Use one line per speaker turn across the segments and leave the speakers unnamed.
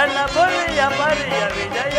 ರಣಪುರಿಯ ಪರಿಯ ವಿಜಯ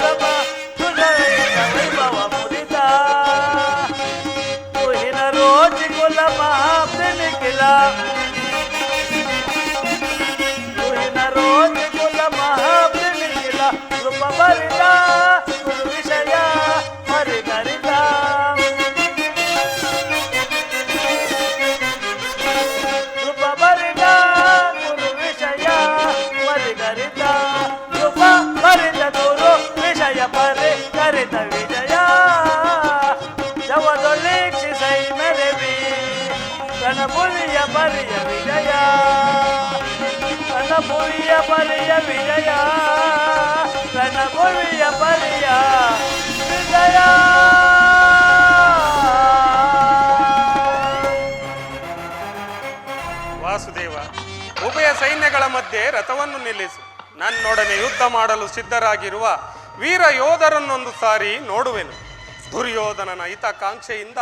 ಪರಿಯ ವಿಜಯ. ಪರಿಯ ವಿಜಯ.
ವಾಸುದೇವ, ಉಭಯ ಸೈನ್ಯಗಳ ಮಧ್ಯೆ ರಥವನ್ನು ನಿಲ್ಲಿಸು. ನನ್ನೊಡನೆ ಯುದ್ಧ ಮಾಡಲು ಸಿದ್ಧರಾಗಿರುವ ವೀರ ಯೋಧರನ್ನೊಂದು ಸಾರಿ ನೋಡುವೆನು. ದುರ್ಯೋಧನನ ಹಿತಾಕಾಂಕ್ಷೆಯಿಂದ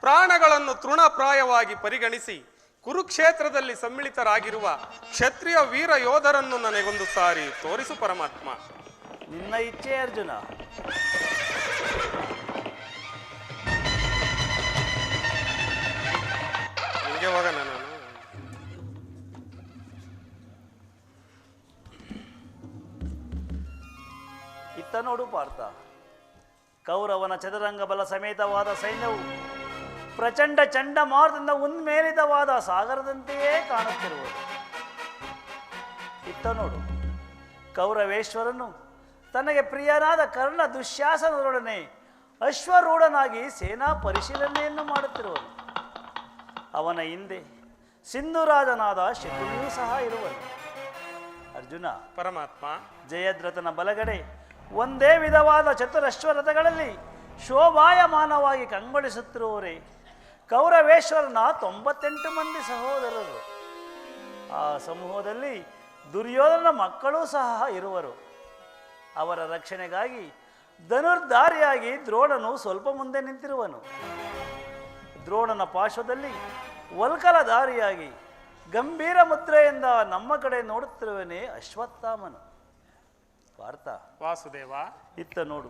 ಪ್ರಾಣಗಳನ್ನು ತೃಣಪ್ರಾಯವಾಗಿ ಪರಿಗಣಿಸಿ ಕುರುಕ್ಷೇತ್ರದಲ್ಲಿ ಸಮ್ಮಿಳಿತರಾಗಿರುವ ಕ್ಷತ್ರಿಯ ವೀರ ಯೋಧರನ್ನು ನನಗೊಂದು ಸಾರಿ ತೋರಿಸು ಪರಮಾತ್ಮ.
ನಿನ್ನ ಇಚ್ಛೆ ಅರ್ಜುನ.
ನಿಮಗೆ ಹೋಗೋಣ ನಾನು.
ಇತ್ತ ನೋಡು ಪಾರ್ಥ ಕೌರವನ ಚದುರಂಗ ಬಲ ಸಮೇತವಾದ ಸೈನ್ಯವು ಪ್ರಚಂಡ ಚಂಡಮಾರುತದಿಂದ ಉನ್ಮೇಲಿತವಾದ ಸಾಗರದಂತೆಯೇ ಕಾಣುತ್ತಿರುವುದು. ಇತ್ತ ನೋಡು ಕೌರವೇಶ್ವರನು ತನಗೆ ಪ್ರಿಯನಾದ ಕರ್ಣ ದುಶ್ಯಾಸನದೊಡನೆ ಅಶ್ವರೂಢನಾಗಿ ಸೇನಾ ಪರಿಶೀಲನೆಯನ್ನು ಮಾಡುತ್ತಿರುವನು. ಅವನ ಹಿಂದೆ ಸಿಂಧುರಾಜನಾದ ಶಕುನಿಯೂ ಸಹ ಇರುವನು. ಅರ್ಜುನ
ಪರಮಾತ್ಮ.
ಜಯದ್ರಥನ ಬಲಗಡೆ ಒಂದೇ ವಿಧವಾದ ಚತುರಶ್ವರಥಗಳಲ್ಲಿ ಶೋಭಾಯಮಾನವಾಗಿ ಕಂಗೊಳಿಸುತ್ತಿರುವವರೇ ಕೌರವೇಶ್ವರನ ತೊಂಬತ್ತೆಂಟು ಮಂದಿ ಸಹೋದರರು. ಆ ಸಮೂಹದಲ್ಲಿ ದುರ್ಯೋಧನ ಮಕ್ಕಳೂ ಸಹ ಇರುವರು. ಅವರ ರಕ್ಷಣೆಗಾಗಿ ಧನುರ್ಧಾರಿಯಾಗಿ ದ್ರೋಣನು ಸ್ವಲ್ಪ ಮುಂದೆ ನಿಂತಿರುವನು. ದ್ರೋಣನ ಪಾರ್ಶ್ವದಲ್ಲಿ ವಲ್ಕಲಧಾರಿಯಾಗಿ ಗಂಭೀರ ಮುದ್ರೆಯಿಂದ ನಮ್ಮ ಕಡೆ ನೋಡುತ್ತಿರುವನೇ ಅಶ್ವತ್ಥಾಮನು. ವಾರ್ತಾ.
ವಾಸುದೇವ.
ಇತ್ತ ನೋಡು.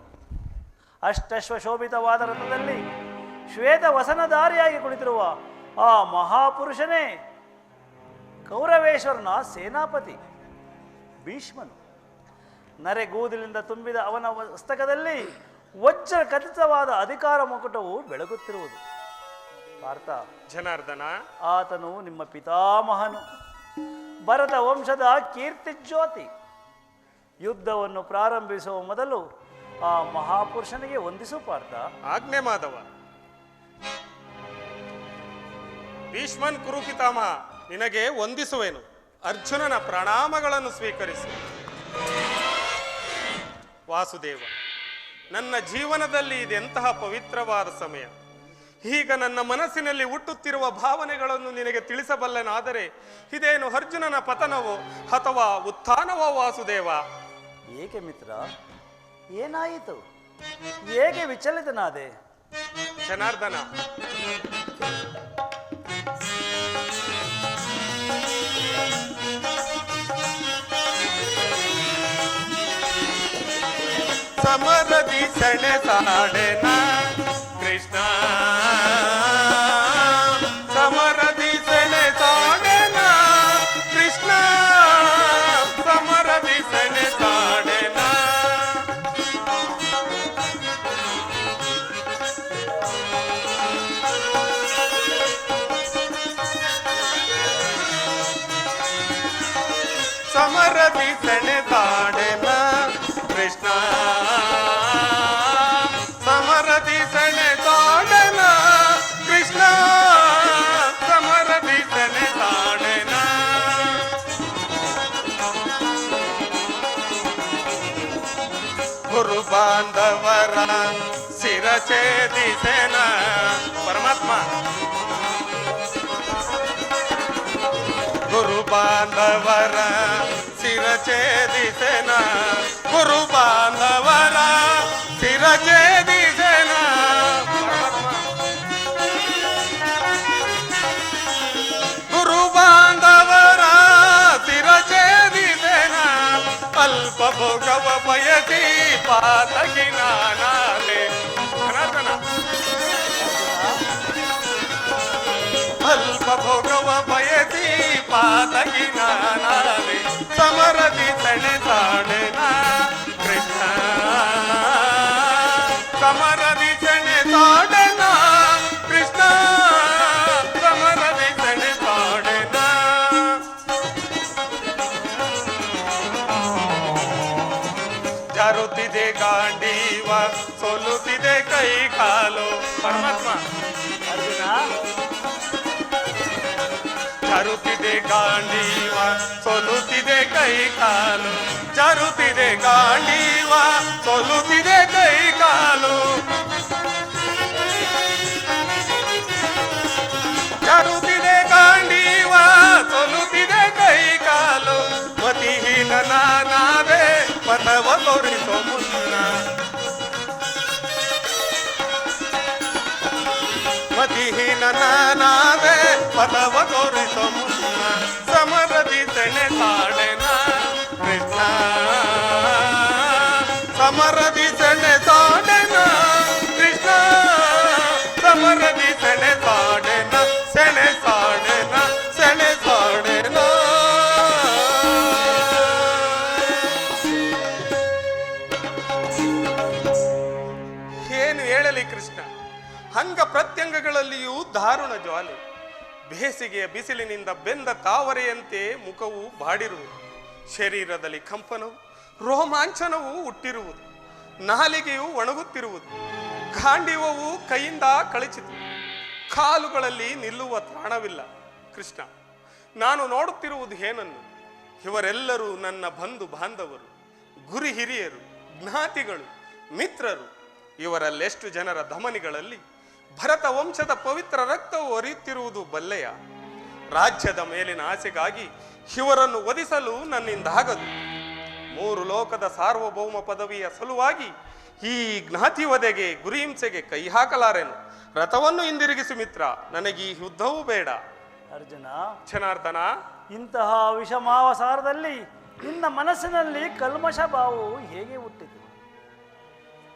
ಅಷ್ಟಶ್ವಶೋಭಿತವಾದ ರಥದಲ್ಲಿ ಶ್ವೇತ ವಸನಧಾರಿಯಾಗಿ ಕುಳಿತಿರುವ ಆ ಮಹಾಪುರುಷನೇ ಕೌರವೇಶ್ವರನ ಸೇನಾಪತಿ ಭೀಷ್ಮನು. ನರೆಗೂದಲಿಂದ ತುಂಬಿದ ಅವನ ಪುಸ್ತಕದಲ್ಲಿ ವಜ್ರ ಖಚಿತವಾದ ಅಧಿಕಾರ ಮುಕುಟವು ಬೆಳಗುತ್ತಿರುವುದು. ಪಾರ್ಥ
ಜನಾರ್ದನ.
ಆತನು ನಿಮ್ಮ ಪಿತಾಮಹನು. ಭರತ ವಂಶದ ಕೀರ್ತಿ ಜ್ಯೋತಿ. ಯುದ್ಧವನ್ನು ಪ್ರಾರಂಭಿಸುವ ಮೊದಲು ಆ ಮಹಾಪುರುಷನಿಗೆ ವಂದಿಸು ಪಾರ್ಥ.
ಆಜ್ಞೆ ಮಾಧವ. ಭೀಷ್ಮನ್ ಕುರುಪಿತಾಮ ನಿನಗೆ ವಂದಿಸುವೆನು. ಅರ್ಜುನನ ಪ್ರಣಾಮಗಳನ್ನು ಸ್ವೀಕರಿಸು. ವಾಸುದೇವ ನನ್ನ ಜೀವನದಲ್ಲಿ ಇದೆಂತಹ ಪವಿತ್ರವಾದ ಸಮಯ. ಈಗ ನನ್ನ ಮನಸ್ಸಿನಲ್ಲಿ ಹುಟ್ಟುತ್ತಿರುವ ಭಾವನೆಗಳನ್ನು ನಿನಗೆ ತಿಳಿಸಬಲ್ಲನಾದರೆ ಇದೇನು ಅರ್ಜುನನ ಪತನವೋ ಅಥವಾ ಉತ್ಥಾನವೋ ವಾಸುದೇವ?
ಏಕೆ ಮಿತ್ರ? ಏನಾಯಿತು? ಹೇಗೆ ವಿಚಲಿತನಾದೆ?
ಜನಾರ್ದನ समरदी सणे साडे ना। कृष्णा। समरदी सणे साडे ना। कृष्णा। समरदी सणे ಸೆಣೆದಾಡೆನ ಕೃಷ್ಣ ಸಮರದಿ ಸೆಣೆದಾಡೆನ ಕೃಷ್ಣ ಸಮರದಿ ಸೆಣೆದಾಡೆನ ಗುರು ಬಾಂಧವರ ಶಿರಛೇದಿಸೆನ ಪರಮಾತ್ಮ ಗುರು ಬಾಂಧವರ ಶಿರಛೇದಿಸೆನ చిరచేదిసెన గురు బాంధవరా చిరచేదిసెన గురు బాంధవరా చిరచేదిసెన అల్ప భోగవ పయతి పాతకి నానాలే. ಅಲ್ಪ ಭೋಗವ ಬಯಸಿ ಪಾತಗಿ ನಾನಾಲೆ ಸಮರದಿ ಸೆಣೆಸಾಡೆನ ಕೃಷ್ಣ ಸಮರದಿ ಜಾರುತ್ತಿದೆ ಗಾಂಡೀವ, ಸೊಲುತ್ತಿದೆ ಕೈ ಕಾಲು ಜಾರುತ್ತಿದೆ ಗಾಂಡೀವ, ಸೊಲುತ್ತಿದೆ ಕೈ ಕಾಲು. ಜಾರುತ್ತಿದೆ ಗಾಂಡೀವ, ಸೊಲುತ್ತಿದೆ ಕೈ ಕಾಲು. ಮತಿಹೀನ ನಾನಾದೆ ಪಥವ ತೋರಿಸೋ ಮುನ್ನ. ಮತಿಹೀನ ನಾನಾದೆ ಪದವ ತೋರಿಸೋ ಮುನ್ನ ಸಮರದಿ ಸೆಣೆ ಸಾಡೆನ ಕೃಷ್ಣ ಸಮರದಿ ಸೆಣೆ ಬೇಸಿಗೆಯ ಬಿಸಿಲಿನಿಂದ ಬೆಂದ ತಾವರೆಯಂತೆ ಮುಖವು ಬಾಡಿರುವುದು. ಶರೀರದಲ್ಲಿ ಕಂಪನವು, ರೋಮಾಂಚನವು ಹುಟ್ಟಿರುವುದು. ನಾಲಿಗೆಯು ಒಣಗುತ್ತಿರುವುದು. ಗಾಂಡಿವವು ಕೈಯಿಂದ ಕಳಚಿತು. ಕಾಲುಗಳಲ್ಲಿ ನಿಲ್ಲುವ ತಾಣವಿಲ್ಲ. ಕೃಷ್ಣ, ನಾನು ನೋಡುತ್ತಿರುವುದು ಏನನ್ನು? ಇವರೆಲ್ಲರೂ ನನ್ನ ಬಂಧು ಬಾಂಧವರು, ಗುರಿ ಹಿರಿಯರು, ಜ್ಞಾತಿಗಳು, ಮಿತ್ರರು. ಇವರಲ್ಲೆಷ್ಟು ಜನರ ಧಮನಿಗಳಲ್ಲಿ ಭರತ ವಂಶದ ಪವಿತ್ರ ರಕ್ತವು ಹರಿಯುತ್ತಿರುವುದು ಬಲ್ಲೆಯ. ರಾಜ್ಯದ ಮೇಲಿನ ಆಸೆಗಾಗಿ ಶಿವರನ್ನು ವಧಿಸಲು ನನ್ನಿಂದಾಗದು ಮೂರು ಲೋಕದ ಸಾರ್ವಭೌಮ ಪದವಿಯ ಸಲುವಾಗಿ ಈ ಜ್ಞಾತಿ ವಧೆಗೆ ಗುರಿಹಿಂಸೆಗೆ ಕೈ ಹಾಕಲಾರೆನು. ರಥವನ್ನು ಹಿಂದಿರುಗಿಸು ಮಿತ್ರ ನನಗೆ ಈ ಯುದ್ಧವೂ ಬೇಡ.
ಅರ್ಜುನ
ಜನಾರ್ದನ
ಇಂತಹ ವಿಷಮಾವಸಾರದಲ್ಲಿ ನಿನ್ನ ಮನಸ್ಸಿನಲ್ಲಿ ಕಲ್ಮಶ ಭಾವವು ಹೇಗೆ ಹುಟ್ಟಿತು?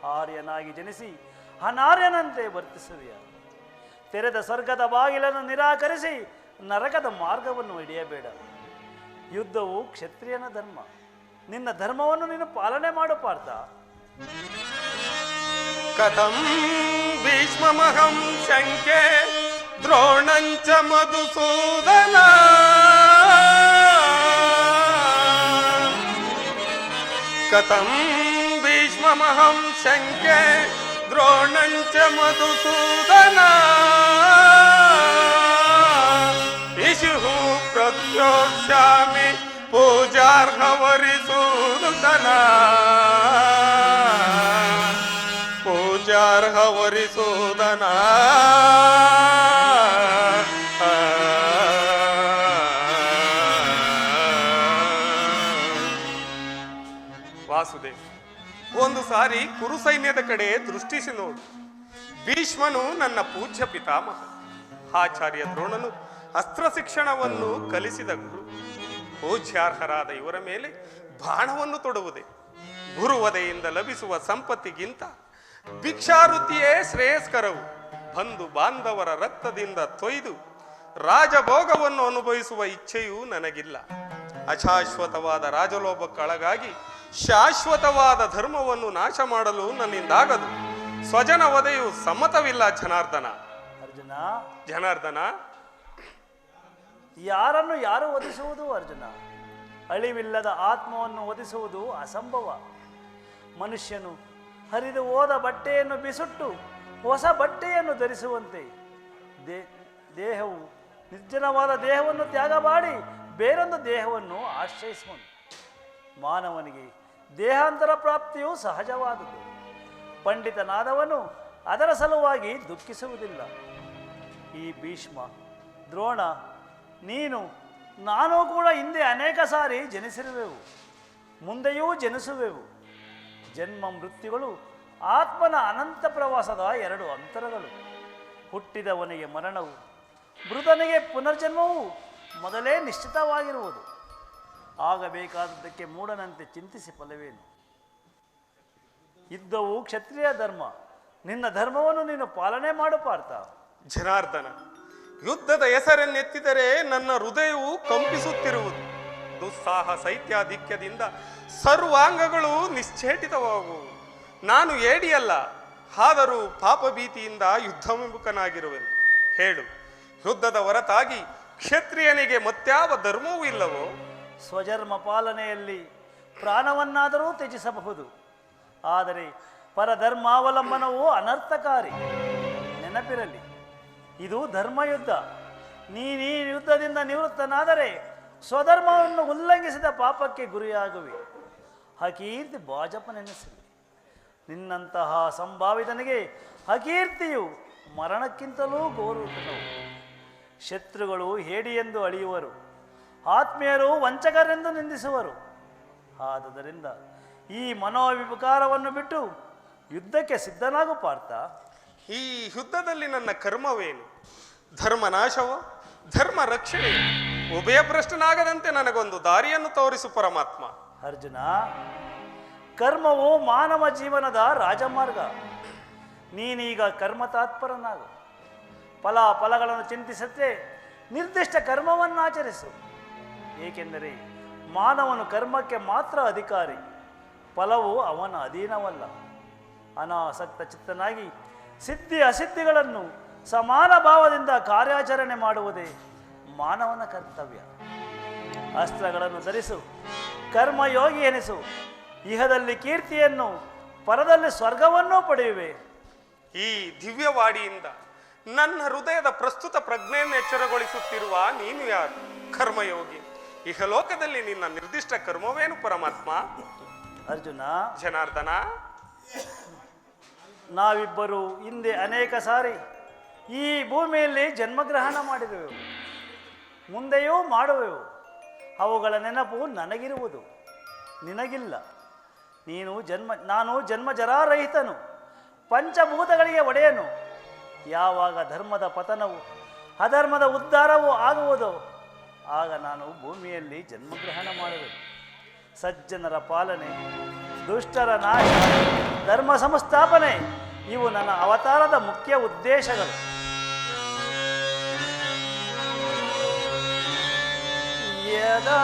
ಆರ್ಯನಾಗಿ ಜನಿಸಿ ಅನಾರ್ಯನಂತೆ ವರ್ತಿಸುವೆಯ ತೆರೆದ ಸ್ವರ್ಗದ ಬಾಗಿಲನ್ನು ನಿರಾಕರಿಸಿ ನರಕದ ಮಾರ್ಗವನ್ನು ಹಿಡಿಯಬೇಡ. ಯುದ್ಧವು ಕ್ಷತ್ರಿಯನ ಧರ್ಮ. ನಿನ್ನ ಧರ್ಮವನ್ನು ನೀನು ಪಾಲನೆ ಮಾಡು ಪಾರ್ಥ.
ಕಥಂ ಭೀಷ್ಮಮಹಂ ಶಂಕೆ ದ್ರೋಣಂಚ ಮಧುಸೂದನ. ಕಥಂ ಭೀಷ್ಮಮಹಂ ಶಂಕೆ द्रोणंच मधुसूदन। इषुः प्रत्योक्ष्यामि पूजार्हवरिसूदन। पूजार्हवरिसूदना। ಸಾರಿ ಕುರುಸೈನ್ಯದ ಕಡೆ ದೃಷ್ಟಿಸಿ ನೋಡು. ಭೀಷ್ಮನು ನನ್ನ ಪೂಜ್ಯ ಪಿತಾಮಹ. ಆಚಾರ್ಯ ದ್ರೋಣನು ಅಸ್ತ್ರ ಶಿಕ್ಷಣವನ್ನು ಕಲಿಸಿದ ಗುರು. ಪೂಜ್ಯಾರ್ಹರಾದ ಇವರ ಮೇಲೆ ಬಾಣವನ್ನು ತೊಡುವುದೇ. ಗುರುವದೆಯಿಂದ ಲಭಿಸುವ ಸಂಪತ್ತಿಗಿಂತ ಭಿಕ್ಷಾವೃತ್ತಿಯೇ ಶ್ರೇಯಸ್ಕರವು. ಬಂಧು ಬಾಂಧವರ ರಕ್ತದಿಂದ ತೊಯ್ದು ರಾಜಭೋಗವನ್ನು ಅನುಭವಿಸುವ ಇಚ್ಛೆಯೂ ನನಗಿಲ್ಲ. ಅಶಾಶ್ವತವಾದ ರಾಜಲೋಭಕ್ಕೊಳಗಾಗಿ ಶಾಶ್ವತವಾದ ಧರ್ಮವನ್ನು ನಾಶ ಮಾಡಲು ನನ್ನಿಂದಾಗದು. ಸ್ವಜನ ವಧೆಯು ಸಮ್ಮತವಿಲ್ಲ ಜನಾರ್ದನ.
ಅರ್ಜುನ.
ಜನಾರ್ದನ.
ಯಾರನ್ನು ಯಾರು ಒದಿಸುವುದು ಅರ್ಜುನ? ಅಳಿವಿಲ್ಲದ ಆತ್ಮವನ್ನು ಒದಿಸುವುದು ಅಸಂಭವ. ಮನುಷ್ಯನು ಹರಿದು ಹೋದ ಬಟ್ಟೆಯನ್ನು ಬಿಸುಟ್ಟು ಹೊಸ ಬಟ್ಟೆಯನ್ನು ಧರಿಸುವಂತೆ ದೇ ದೇಹವು ನಿರ್ಜನವಾದ ದೇಹವನ್ನು ತ್ಯಾಗ ಮಾಡಿ ಬೇರೊಂದು ದೇಹವನ್ನು ಆಶ್ರಯಿಸುವನು ಮಾನವನಿಗೆ ದೇಹಾಂತರ ಪ್ರಾಪ್ತಿಯು ಸಹಜವಾದುದು. ಪಂಡಿತನಾದವನು ಅದರ ಸಲುವಾಗಿ ದುಃಖಿಸುವುದಿಲ್ಲ. ಈ ಭೀಷ್ಮ, ದ್ರೋಣ, ನೀನು, ನಾನು ಕೂಡ ಹಿಂದೆ ಅನೇಕ ಸಾರಿ ಜನಿಸಿರುವೆವು. ಮುಂದೆಯೂ ಜನಿಸುವೆವು. ಜನ್ಮ ಮೃತ್ಯುಗಳು ಆತ್ಮನ ಅನಂತ ಪ್ರವಾಸದ ಎರಡು ಅಂತರಗಳು. ಹುಟ್ಟಿದವನಿಗೆ ಮರಣವು, ಮೃತನಿಗೆ ಪುನರ್ಜನ್ಮವು ಮೊದಲೇ ನಿಶ್ಚಿತವಾಗಿರುವುದು. ಆಗಬೇಕಾದದ್ದಕ್ಕೆ ಮೂಡನಂತೆ ಚಿಂತಿಸಿ ಫಲವೇನು? ಇದ್ದವು ಕ್ಷತ್ರಿಯ ಧರ್ಮ. ನಿನ್ನ ಧರ್ಮವನ್ನು ನೀನು ಪಾಲನೆ ಮಾಡು ಪಾರ್ಥ.
ಜನಾರ್ದನ, ಯುದ್ಧದ ಹೆಸರನ್ನೆತ್ತಿದರೆ ನನ್ನ ಹೃದಯವು ಕಂಪಿಸುತ್ತಿರುವುದು. ದುಸ್ಸಾಹ ಸೈತ್ಯಾಧಿಕ್ಯದಿಂದ ಸರ್ವಾಂಗಗಳು ನಿಶ್ಚೇಟಿತವಾಗುವು. ನಾನು ಏಡಿಯಲ್ಲ, ಆದರೂ ಪಾಪಭೀತಿಯಿಂದ ಯುದ್ಧವಿಮುಖನಾಗಿರುವೆನು ಹೇಳು, ಯುದ್ಧದ ಹೊರತಾಗಿ ಕ್ಷತ್ರಿಯನಿಗೆ ಮತ್ಯಾವ ಧರ್ಮವೂ ಇಲ್ಲವೋ?
ಸ್ವಜರ್ಮ ಪಾಲನೆಯಲ್ಲಿ ಪ್ರಾಣವನ್ನಾದರೂ ತ್ಯಜಿಸಬಹುದು. ಆದರೆ ಪರಧರ್ಮಾವಲಂಬನವು ಅನರ್ಥಕಾರಿ. ನೆನಪಿರಲಿ, ಇದು ಧರ್ಮಯುದ್ಧ. ನೀನೀ ಯುದ್ಧದಿಂದ ನಿವೃತ್ತನಾದರೆ ಸ್ವಧರ್ಮವನ್ನು ಉಲ್ಲಂಘಿಸಿದ ಪಾಪಕ್ಕೆ ಗುರಿಯಾಗುವೆ. ಹಕೀರ್ತಿ ಬಾಜಪನೆನಿಸಲಿ. ನಿನ್ನಂತಹ ಸಂಭಾವಿತನಿಗೆ ಹಕೀರ್ತಿಯು ಮರಣಕ್ಕಿಂತಲೂ ಗೌರವತನವು ಶತ್ರುಗಳು ಹೇಡಿ ಎಂದು ಅಳಿಯುವರು. ಆತ್ಮೀಯರು ವಂಚಕರೆಂದು ನಿಂದಿಸುವರು. ಆದುದರಿಂದ ಈ ಮನೋವಿಪಕಾರವನ್ನು ಬಿಟ್ಟು ಯುದ್ಧಕ್ಕೆ ಸಿದ್ಧನಾಗು ಪಾರ್ಥ.
ಈ ಯುದ್ಧದಲ್ಲಿ ನನ್ನ ಕರ್ಮವೇನು? ಧರ್ಮ ನಾಶವೋ ಧರ್ಮ ರಕ್ಷಣೆ ಉಭಯ ಭ್ರಷ್ಟನಾಗದಂತೆ ನನಗೊಂದು ದಾರಿಯನ್ನು ತೋರಿಸು ಪರಮಾತ್ಮ.
ಅರ್ಜುನ ಕರ್ಮವು ಮಾನವ ಜೀವನದ ರಾಜಮಾರ್ಗ. ನೀನೀಗ ಕರ್ಮ ತಾತ್ಪರನಾಗು ಫಲ ಫಲಗಳನ್ನು ಚಿಂತಿಸದೆ ನಿರ್ದಿಷ್ಟ ಕರ್ಮವನ್ನು ಆಚರಿಸು ಏಕೆಂದರೆ ಮಾನವನು ಕರ್ಮಕ್ಕೆ ಮಾತ್ರ ಅಧಿಕಾರಿ, ಫಲವು ಅವನ ಅಧೀನವಲ್ಲ. ಅನಾಸಕ್ತ ಚಿತ್ತನಾಗಿ ಸಿದ್ಧಿ ಅಸಿದ್ಧಿಗಳನ್ನು ಸಮಾನ ಭಾವದಿಂದ ಕಾರ್ಯಾಚರಣೆ ಮಾಡುವುದೇ ಮಾನವನ ಕರ್ತವ್ಯ. ಅಸ್ತ್ರಗಳನ್ನು ಧರಿಸು, ಕರ್ಮಯೋಗಿ ಎನಿಸು, ಇಹದಲ್ಲಿ ಕೀರ್ತಿಯನ್ನು, ಪರದಲ್ಲಿ ಸ್ವರ್ಗವನ್ನೂ ಪಡೆಯುವೆ.
ಈ ದಿವ್ಯವಾಡಿಯಿಂದ ನನ್ನ ಹೃದಯದ ಪ್ರಸ್ತುತ ಪ್ರಜ್ಞೆಯನ್ನು ಎಚ್ಚರಗೊಳಿಸುತ್ತಿರುವ ನೀನು ಯಾರು? ಕರ್ಮಯೋಗಿ. ಇಹಲೋಕದಲ್ಲಿ ನಿನ್ನ ನಿರ್ದಿಷ್ಟ ಕರ್ಮವೇನು ಪರಮಾತ್ಮ?
ಅರ್ಜುನ.
ಜನಾರ್ದನ.
ನಾವಿಬ್ಬರು ಹಿಂದೆ ಅನೇಕ ಸಾರಿ ಈ ಭೂಮಿಯಲ್ಲಿ ಜನ್ಮಗ್ರಹಣ ಮಾಡಿದೆವು. ಮುಂದೆಯೂ ಮಾಡುವೆವು. ಅವುಗಳ ನೆನಪು ನನಗಿರುವುದು. ನಿನಗಿಲ್ಲ. ನೀನು ಜನ್ಮ ನಾನು ಜನ್ಮ ಜರಾರಹಿತನು ಪಂಚಭೂತಗಳಿಗೆ ಒಡೆಯನು. ಯಾವಾಗ ಧರ್ಮದ ಪತನವು, ಅಧರ್ಮದ ಉದ್ಧಾರವೂ ಆಗುವುದು, ಆಗ ನಾನು ಭೂಮಿಯಲ್ಲಿ ಜನ್ಮಗ್ರಹಣ ಮಾಡುವೆನು ಸಜ್ಜನರ ಪಾಲನೆ, ದುಷ್ಟರ ನಾಶ, ಧರ್ಮ ಸಂಸ್ಥಾಪನೆ, ಇವು ನನ್ನ ಅವತಾರದ ಮುಖ್ಯ ಉದ್ದೇಶಗಳು. ಯದಾ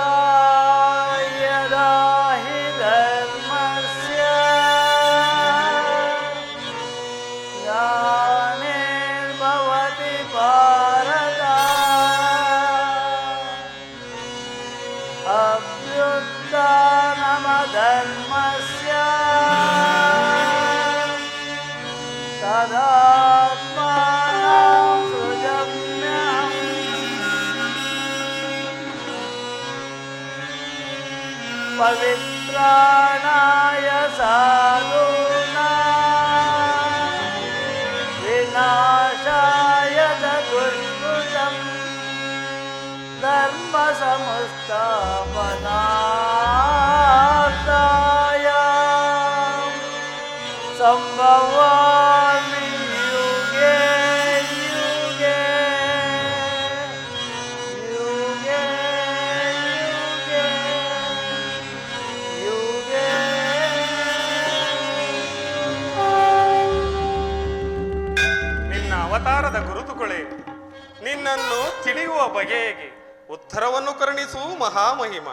ನಿನ್ನನ್ನು ತಿಳಿಯುವ ಬಗೆಗೆ ಉತ್ತರವನ್ನು ಕರುಣಿಸು ಮಹಾಮಹಿಮ.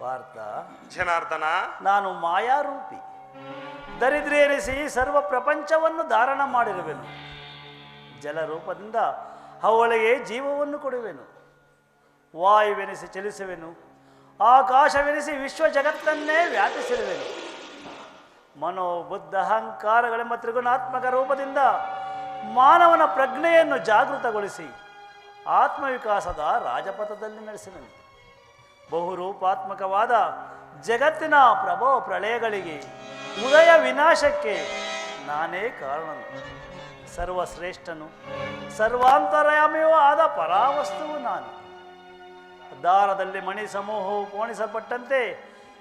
ಭಾರತ
ಜನಾರ್ದನ
ನಾನು ಮಾಯಾರೂಪಿ. ದರಿದ್ರೇರಿಸಿ ಎನಿಸಿ ಸರ್ವ ಪ್ರಪಂಚವನ್ನು ಧಾರಣ ಮಾಡಿರುವೆನು. ಜಲರೂಪದಿಂದ ಅವಳಿಗೆ ಜೀವವನ್ನು ಕೊಡುವೆನು. ವಾಯುವೆನಿಸಿ ಚಲಿಸುವೆನು. ಆಕಾಶವೆನಿಸಿ ವಿಶ್ವ ಜಗತ್ತನ್ನೇ ವ್ಯಾಪಿಸಿರುವೆನು. ಮನೋ ಬುದ್ಧ ಅಹಂಕಾರಗಳೆಂಬ ತ್ರಿಗುಣಾತ್ಮಕ ರೂಪದಿಂದ ಮಾನವನ ಪ್ರಜ್ಞೆಯನ್ನು ಜಾಗೃತಗೊಳಿಸಿ ಆತ್ಮವಿಕಾಸದ ರಾಜಪಥದಲ್ಲಿ ನಡೆಸಿದನು. ಬಹುರೂಪಾತ್ಮಕವಾದ ಜಗತ್ತಿನ ಪ್ರಭೋ ಪ್ರಳಯಗಳಿಗೆ ಉದಯ ವಿನಾಶಕ್ಕೆ ನಾನೇ ಕಾರಣನು. ಸರ್ವಶ್ರೇಷ್ಠನು, ಸರ್ವಾಂತರ್ಯಾಮಿಯೂ ಆದ ಪರಾವಸ್ತುವು ನಾನು. ದಾರದಲ್ಲಿ ಮಣಿ ಸಮೂಹವು ಕೋಣಿಸಲ್ಪಟ್ಟಂತೆ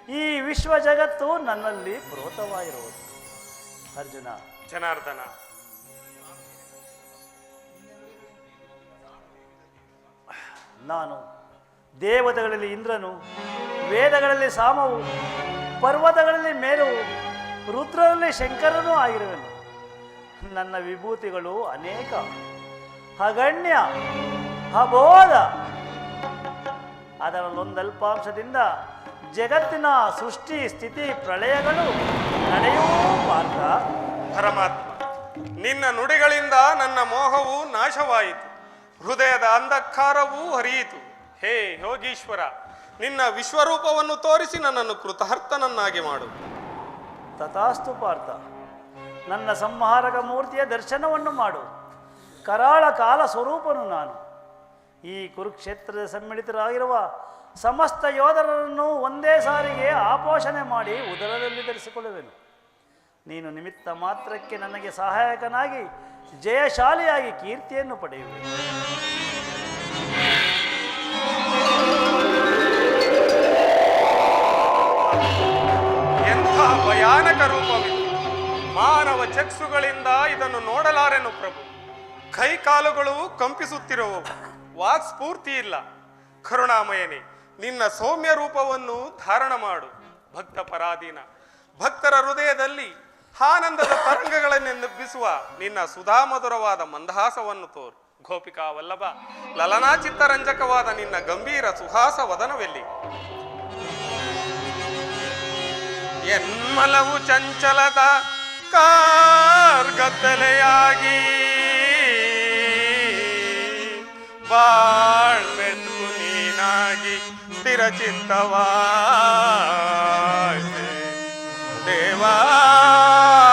ಈ ವಿಶ್ವ ಜಗತ್ತು ನನ್ನಲ್ಲಿ ಪ್ರೋತವಾಗಿರುವುದು ಅರ್ಜುನ.
ಜನಾರ್ದನ
ನಾನು ದೇವತೆಗಳಲ್ಲಿ ಇಂದ್ರನು, ವೇದಗಳಲ್ಲಿ ಸಾಮವು, ಪರ್ವತಗಳಲ್ಲಿ ಮೇರುವು ರುದ್ರರಲ್ಲಿ ಶಂಕರನೂ ಆಗಿರುವೆನು. ನನ್ನ ವಿಭೂತಿಗಳು ಅನೇಕ. ಅಗಣ್ಯ, ಅಬೋಧ. ಅದರಲ್ಲೊಂದಲ್ಪಾಂಶದಿಂದ ಜಗತ್ತಿನ ಸೃಷ್ಟಿ, ಸ್ಥಿತಿ, ಪ್ರಳಯಗಳು ನಡೆಯುವ
ಪರಮಾತ್ಮ, ನಿನ್ನ ನುಡಿಗಳಿಂದ ನನ್ನ ಮೋಹವು ನಾಶವಾಯಿತು. ಹೃದಯದ ಅಂಧಕಾರವೂ ಹರಿಯಿತು. ಹೇ ಯೋಗೀಶ್ವರ, ನಿನ್ನ ವಿಶ್ವರೂಪವನ್ನು ತೋರಿಸಿ ನನ್ನನ್ನು ಕೃತಾರ್ಥನನ್ನಾಗಿ ಮಾಡು.
ತಥಾಸ್ತು ಪಾರ್ಥ, ನನ್ನ ಸಂಹಾರಕ ಮೂರ್ತಿಯ ದರ್ಶನವನ್ನು ಮಾಡು. ಕರಾಳ ಕಾಲ ಸ್ವರೂಪನು ನಾನು. ಈ ಕುರುಕ್ಷೇತ್ರದ ಸಮ್ಮಿಳಿತರಾಗಿರುವ ಸಮಸ್ತ ಯೋಧರನ್ನು ಒಂದೇ ಸಾರಿಗೆ ಆಪೋಷಣೆ ಮಾಡಿ ಉದರದಲ್ಲಿ ಧರಿಸಿಕೊಳ್ಳುವೆನು. ನೀನು ನಿಮಿತ್ತ ಮಾತ್ರಕ್ಕೆ ನನಗೆ ಸಹಾಯಕನಾಗಿ ಜಯಶಾಲಿಯಾಗಿ ಕೀರ್ತಿಯನ್ನು ಪಡೆಯುವೆ.
ಎಂಥ ಭಯಾನಕ ರೂಪವಿದು. ಮಾನವ ಚಕ್ಷುಗಳಿಂದ ಇದನ್ನು ನೋಡಲಾರೆನು ಪ್ರಭು. ಕೈ ಕಾಲುಗಳು ಕಂಪಿಸುತ್ತಿರುವವು. ವಾಕ್ ಸ್ಫೂರ್ತಿ ಇಲ್ಲ. ಕರುಣಾಮಯನೇ, ನಿನ್ನ ಸೌಮ್ಯ ರೂಪವನ್ನು ಧಾರಣ ಮಾಡು. ಭಕ್ತ ಪರಾಧೀನ, ಭಕ್ತರ ಹೃದಯದಲ್ಲಿ ಆನಂದದ ತರಂಗಗಳನ್ನೆಬ್ಬಿಸುವ ನಿನ್ನ ಸುಧಾಮಧುರವಾದ ಮಂದಹಾಸವನ್ನು ತೋರು. ಗೋಪಿಕಾ ವಲ್ಲಭ, ಲಲನಾ ಚಿತ್ತರಂಜಕವಾದ ನಿನ್ನ ಗಂಭೀರ ಸುಹಾಸ ವದನವೆಲ್ಲಿ? ಎನ್ಮಲವು ಚಂಚಲದ ಕಾರ್ಗತ್ತಲೆಯಾಗಿ ಬಾಳ್ಮೆಟ್ಟು ನೀನಾಗಿ ಸ್ಥಿರಚಿತ್ತವಾ দেওয়া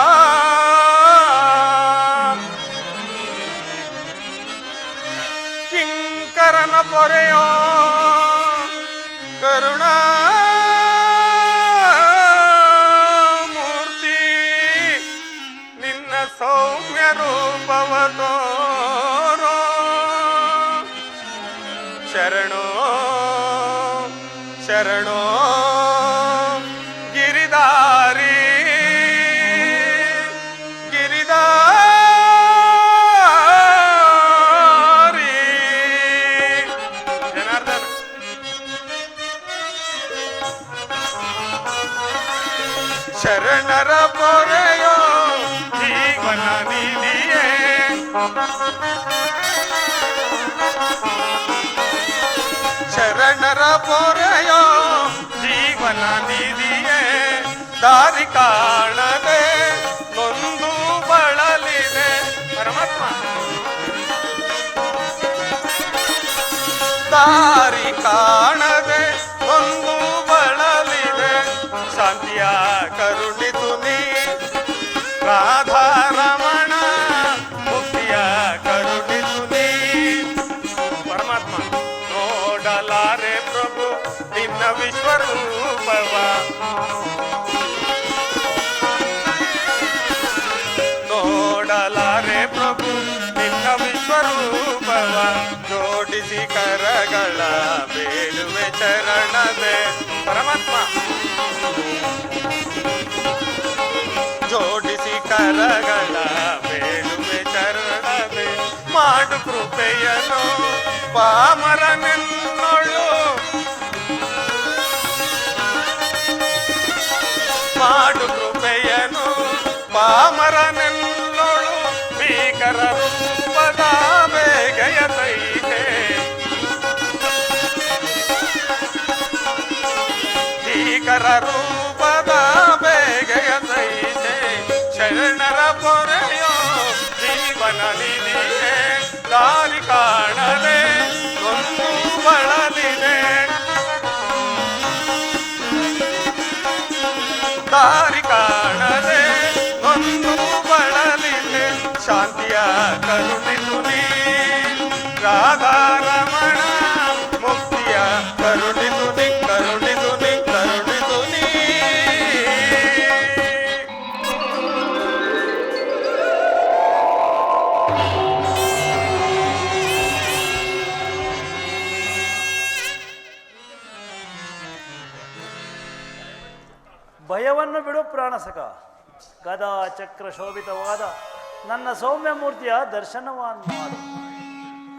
ಶರಣರ ಪೊರೆಯೋ ಜೀವನ ನಿಧಿಯೇ, ದಾರಿ ಕಾಣದೆ ನೊಂದು ಬಳಲಿದೆ. ಪರಮಾತ್ಮ. ದಾರಿ ಕಾಣದೆ ಒಂದು ಬಳಲಿದೆ. ಶಾಂತಿಯ ಕರುಣಿತು ಜೋಡಿಸಿ ಕರಗಳ ಬೇಡುವೆ ಚರಣದೆ ಮಾಡು ಕೃಪೆಯನು ಪಾಮರನೆನ್ನೊಳು ಮಾಡು ಕೃಪೆಯನು ಪಾಮರನೆಲ್ಲೊಳು ಭೀಕರ ರೂಪದ ಬೇಗೆಯ ತೈತೆ ಭೀಕರ ರೂಪದ फिरणार पोरयो जीवन लिहिले दारी काढले बंधू पळालिले दारी काढले बंधू पळालिले शांतिया करुणी तुली राधा राम
ಭಯವನ್ನು ಬಿಡು ಪ್ರಾಣಸಕ ಗದಾ ಚಕ್ರ ಶೋಭಿತವಾದ ನನ್ನ ಸೌಮ್ಯ ಮೂರ್ತಿಯ ದರ್ಶನವಾನ್ ಮಾಡು.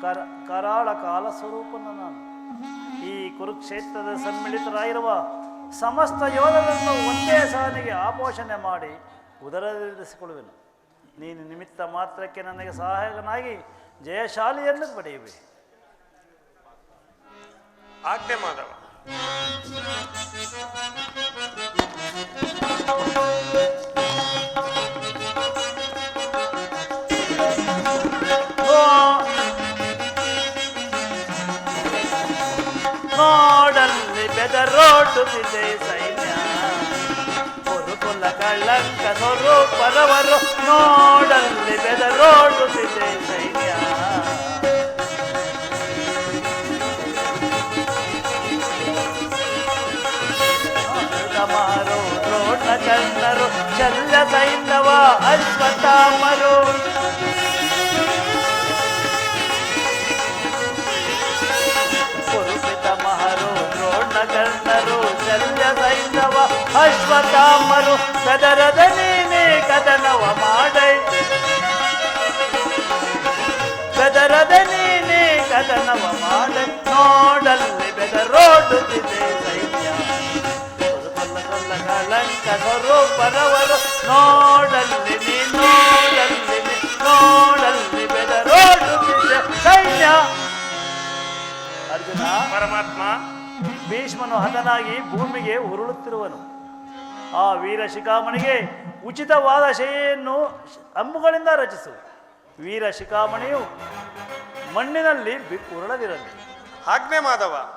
ಕರ, ಕರಾಳ ಕಾಲ ಸ್ವರೂಪನ ನಾನು. ಈ ಕುರುಕ್ಷೇತ್ರದ ಸಮ್ಮಿಳಿತರಾಗಿರುವ ಸಮಸ್ತ ಯೋಧರನ್ನು ಒಂದೇ ಸಾಲಿಗೆ ಆಪೋಷಣೆ ಮಾಡಿ ಉದರದಿರಿಸಿಕೊಳ್ಳುವೆನು ನೀನು ನಿಮಿತ್ತ ಮಾತ್ರಕ್ಕೆ ನನಗೆ ಸಹಾಯಕನಾಗಿ ಜಯಶಾಲಿಯನ್ನು ಪಡೆಯುವೆ.
ಆಜ್ಞೆ ಮಾಧವ.
ಬೆದರೋಡುತ್ತಿದೆ ಸೈನ್ಯ ಕುರುಕುಲ ಕಳ್ಳಂಕ ಸ್ವರೂಪರವರು ನೋಡಲ್ಲಿ ಬೆದರೋಡುತ್ತಿದೆ ಸೈನ್ಯ ಮಾರು ದ್ರೋಣ ಕಣ್ಣರು ಚಲ್ಲ ಸೈಂಧವ ಅಶ್ವತ್ಥಾಮರು ಅಶ್ವತ್ಥಾಮರು ಸದರದ ನೀನೆ ಕದನವ ಮಾಡೈ. ಸದರದ ನೀನೆ ಕದನವ ಮಾಡೈ. ನೋಡಲ್ಲಿ ಬೆದರೋಡುತ್ತಿದೆ ಸೈನ್ಯ. ಕಳಂಕ ಸ್ವರೂಪರವರು ನೋಡಲ್ಲಿ ನೀ ನೋಡಲ್ಲಿ ನೋಡಲ್ಲಿ ಬೆದರೋಡುತ್ತಿದೆ ಸೈನ್ಯ. ಅರ್ಜುನ
ಪರಮಾತ್ಮ.
ಭೀಷ್ಮನು ಹತನಾಗಿ ಭೂಮಿಗೆ ಉರುಳುತ್ತಿರುವನು. ಆ ವೀರ ಶಿಖಾಮಣಿಗೆ ಉಚಿತವಾದ ಶೆಯನ್ನು ಅಂಬುಗಳಿಂದ ರಚಿಸು. ವೀರ ಶಿಖಾಮಣಿಯು ಮಣ್ಣಿನಲ್ಲಿ ಬಿ ಉರುಳದಿರಲಿ.
ಆಜ್ಞೆ ಮಾಧವ.